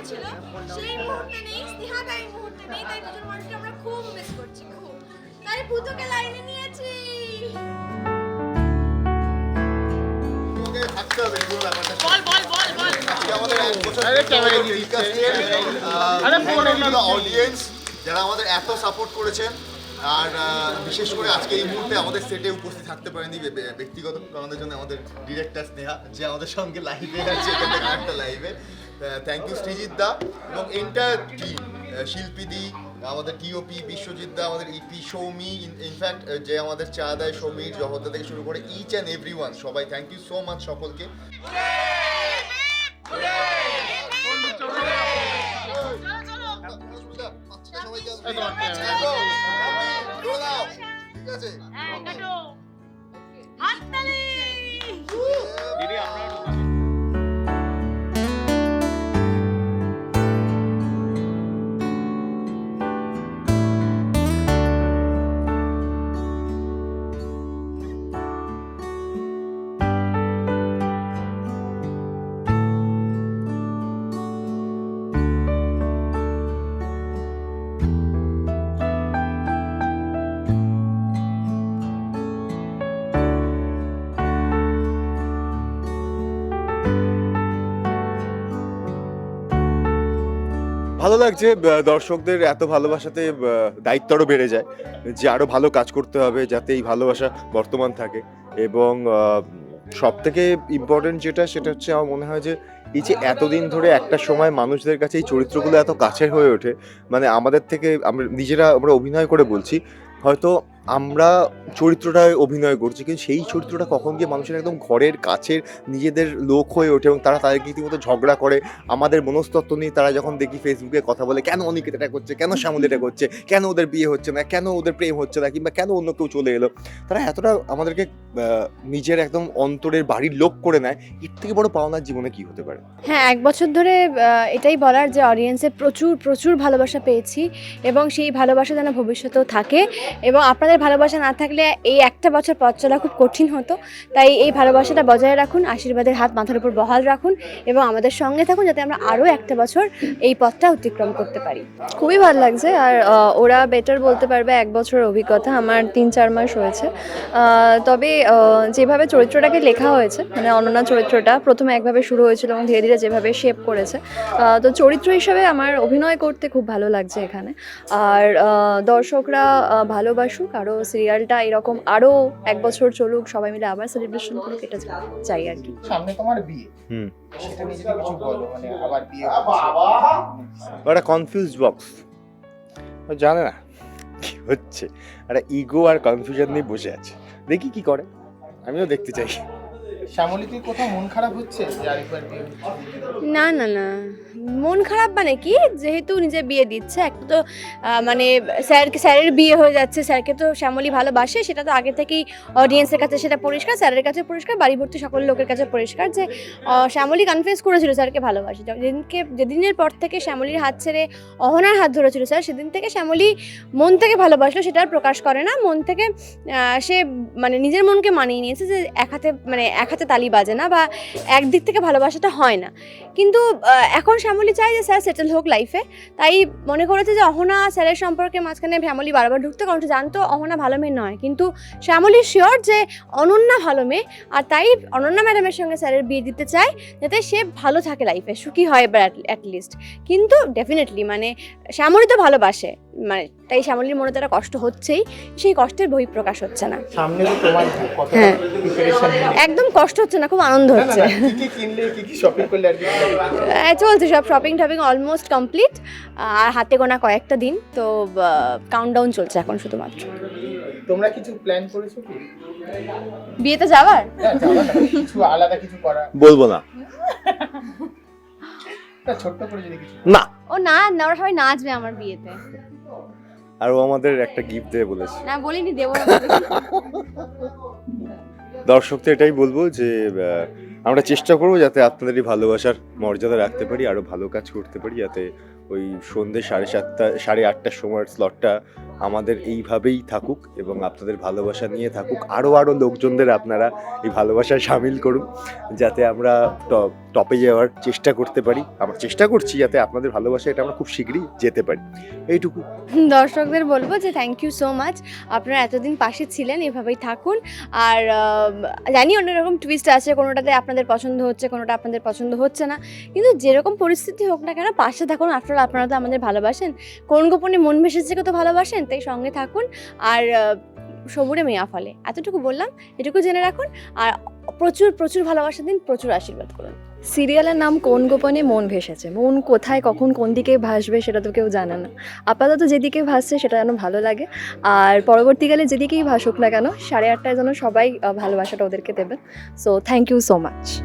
ছিল সেই মুহূর্তে নেই স্নেহাদা এই মুহূর্তে নেই তাই দুজন মানুষকে আমরা খুব মিস করছি খুব। তাই পুতুকে লাইনে নিয়েছি। বল বল বল বল। অডিয়েন্স যারা আমাদের এত সাপোর্ট করেছেন আর বিশেষ করে আজকে এই মুহূর্তে আমাদের সেটে উপস্থিত থাকতে পারেনি ব্যক্তিগত কারণের জন্য আমাদের ডিরেক্টর স্নেহা যে আমাদের সঙ্গে লাইভে আছে একটা লাইভে থ্যাংক ইউ সৃজিত দা এবং এন্টায়ার টিম শিল্পী দি আমাদের টিওপি বিশ্বজিৎ দা আমাদের ইপি সৌমি ইনফ্যাক্ট যে আমাদের চা দেয় সৌমির জহরদা থেকে শুরু করে ইচ অ্যান্ড এভরি ওয়ান সবাই থ্যাংক ইউ সো মাচ সকলকে ঠিক আছে ভালো লাগছে দর্শকদের এত ভালোবাসাতে দায়িত্ব আরও বেড়ে যায় যে আরও ভালো কাজ করতে হবে যাতে এই ভালোবাসা বর্তমান থাকে। এবং সব থেকে ইম্পর্টেন্ট যেটা, সেটা হচ্ছে আমার মনে হয় যে, এই যে এতদিন ধরে একটা সময় মানুষদের কাছে এই চরিত্রগুলো এত কাছের হয়ে ওঠে মানে আমাদের থেকে আমরা, নিজেরা আমরা অভিনয় করে বলছি, হয়তো আমরা চরিত্রটায় অভিনয় করছি, কিন্তু সেই চরিত্রটা কখন গিয়ে মানুষের একদম ঘরের কাছের নিজেদের লোক হয়ে ওঠে এবং তারা তাদেরকে রীতিমতো ঝগড়া করে, আমাদের মনস্তত্ত্ব নিয়ে তারা যখন দেখি ফেসবুকে কথা বলে, কেন অনিকেত এটা করছে? কেন শ্যামল এটা করছে? কেন ওদের বিয়ে হচ্ছে না? কেন ওদের প্রেম হচ্ছে না? কিংবা কেন অন্য কেউ চলে এলো? তারা এতটা আমাদেরকে নিজের একদম অন্তরের বাড়ির লোক করে নেয়, এর থেকে বড় পাওনার জীবনে কি হতে পারে? হ্যাঁ এক বছর ধরে এটাই বলার যে অডিয়েন্সে প্রচুর প্রচুর ভালোবাসা পেয়েছি এবং সেই ভালোবাসা যেন ভবিষ্যতেও থাকে এবং আপনাদের ভালোবাসা না থাকলে এই একটা বছর পথ চলা খুব কঠিন হতো। তাই এই ভালোবাসাটা বজায় রাখুন, আশীর্বাদের হাত মাথার উপর বহাল রাখুন এবং আমাদের সঙ্গে থাকুন যাতে আমরা আরও একটা বছর এই পথটা অতিক্রম করতে পারি। খুবই ভালো লাগছে আর ওরা বেটার বলতে পারবে এক বছরের অভিজ্ঞতা আমার তিন, চার মাস হয়েছে। তবে যেভাবে চরিত্রটাকে লেখা হয়েছে মানে অনন্যা চরিত্রটা প্রথমে একভাবে শুরু হয়েছিল এবং ধীরে ধীরে যেভাবে শেপ করেছে। তো চরিত্র হিসাবে আমার অভিনয় করতে খুব ভালো লাগছে এখানে। আর দর্শকরা ভালোবাসুক আরও সিরিয়ালটা এরকম আরও এক বছর চলুক সবাই মিলে আবার সেলিব্রেশন করুক এটা চাই আর কি। সামনে তোমার বিয়ে। হুম। সেটা নিয়ে যদি কিছু বলো মানে আবার বিয়ে একটা কনফিউজ বক্স ও জানে না কি হচ্ছে। একটা ইগো আর কনফিউশন নিয়ে বসে আছে। দেখি কি করে। আমিও দেখতে চাই। শ্যামলিতির কোথাও মন খারাপ হচ্ছে না না না। মন খারাপ মানে কি? যেহেতু নিজে বিয়ে দিচ্ছে, একটা তো মানে স্যারকে স্যারের বিয়ে হয়ে যাচ্ছে, স্যারকে তো শ্যামলী ভালোবাসে, সেটা তো আগে থেকেই অডিয়েন্সের কাছে সেটা পরিষ্কার, স্যারের কাছে পরিষ্কার বাড়ি ভর্তি সকল লোকের কাছে পরিষ্কার যে শ্যামলী কনফেস করেছিল স্যারকে ভালোবাসে। যেদিনকে, যেদিনের পর থেকে শ্যামলীর হাত ছেড়ে অহনার হাত ধরেছিল স্যার, সেদিন থেকে শ্যামলী মন থেকে ভালোবাসলো, সেটা আর প্রকাশ করে না। মন থেকে সে মানে নিজের মনকে মানিয়ে নিয়েছে যে, এক হাতে মানে এক হাতে তালি বাজে না বা একদিক থেকে ভালোবাসাটা হয় না। কিন্তু এখন শ্যামলী চায় যে স্যার সেটেল হোক লাইফে তাই মনে করেছে যে অহনা স্যারের সম্পর্কে মাঝখানে শ্যামলী বারবার ঢুকতে কারণ জানতো অহনা ভালো মেয়ে নয়। কিন্তু শ্যামলী শিওর যে অনন্যা ভালো মেয়ে আর তাই অনন্যা ম্যাডামের সঙ্গে স্যারের বিয়ে দিতে চায় যাতে সে ভালো থাকে লাইফে সুখী হয় এবার অ্যাটলিস্ট কিন্তু ডেফিনেটলি মানে শ্যামলী তো ভালোবাসে। মানে তাই শ্যামলীর মনে তো একটা কষ্ট হচ্ছেই সেই কষ্টের বহিঃপ্রকাশ হচ্ছে না। সামনে তো তোমার হ্যাঁ। একদম কষ্ট হচ্ছে না খুব আনন্দ হচ্ছে। কি কি কিনলে কি কি শপিং করলে আর কি আহ, চলছে সব শপিং টপিং অলমোস্ট কমপ্লিট আর হাতে গোনা কয়েকটা দিন তো কাউন্টডাউন চলছে এখন শুধুমাত্র। তোমরা কিছু প্ল্যান করেছ কি? বিয়েতে যাবার যাওয়া না, কিছু আলাদা কিছু করা বলব না। ছোট্ট করে যদি কিছু না। ও না না ওরা সবাই নাচবে আমার বিয়েতে। আর ও আমাদের একটা গিফট দেবে বলেছে। না বলিনি দেবো না দর্শকদের এটাই বলব যে আমরা চেষ্টা করব যাতে আপনাদেরই ভালোবাসার মর্যাদা রাখতে পারি আরও ভালো কাজ করতে পারি যাতে ওই সন্ধ্যে সাড়ে সাতটা সাড়ে আটটার সময়ের স্লটটা আমাদের এইভাবেই থাকুক এবং আপনাদের ভালোবাসা নিয়ে থাকুক। আরও আরও লোকজনদের আপনারা এই ভালোবাসায় সামিল করুন, যাতে আমরা টপ- যাওয়ার চেষ্টা করতে পারি। আমরা চেষ্টা করছি যাতে আপনাদের ভালোবাসা এটা আমরা খুব শীঘ্রই যেতে পারি। এইটুকু। দর্শকদের বলব যে থ্যাংক ইউ সো মাচ আপনারা এতদিন পাশে ছিলেন, এভাবেই থাকুন। আর জানি অন্যরকম টুইস্ট আছে, কোনোটাতে আপনাদের পছন্দ হচ্ছে, কোনোটা আপনাদের পছন্দ হচ্ছে না। কিন্তু যেরকম পরিস্থিতি হোক না কেন, পাশে থাকুন। আফটার আপনারা তো আমাদের ভালোবাসেন। কোন গোপনে মন ভেসেছে তো ভালোবাসেন? তাই সঙ্গে থাকুন। আর সবুরে মেয়া ফলে। এতটুকু বললাম, এটুকু জেনে রাখুন। আর প্রচুর প্রচুর ভালোবাসা দিন, প্রচুর আশীর্বাদ করুন। সিরিয়ালের নাম কোন গোপনে মন ভেসেছে? মন কোথায়, কখন, কোন দিকে ভাসবে সেটা তো কেউ জানে না। আপাতত যেদিকে ভাসছে সেটা যেন ভালো লাগে। আর পরবর্তীকালে যেদিকেই ভাসুক না কেন, সাড়ে আটটায় যেন সবাই ভালোবাসাটা ওদেরকে দেবেন। So thank you so much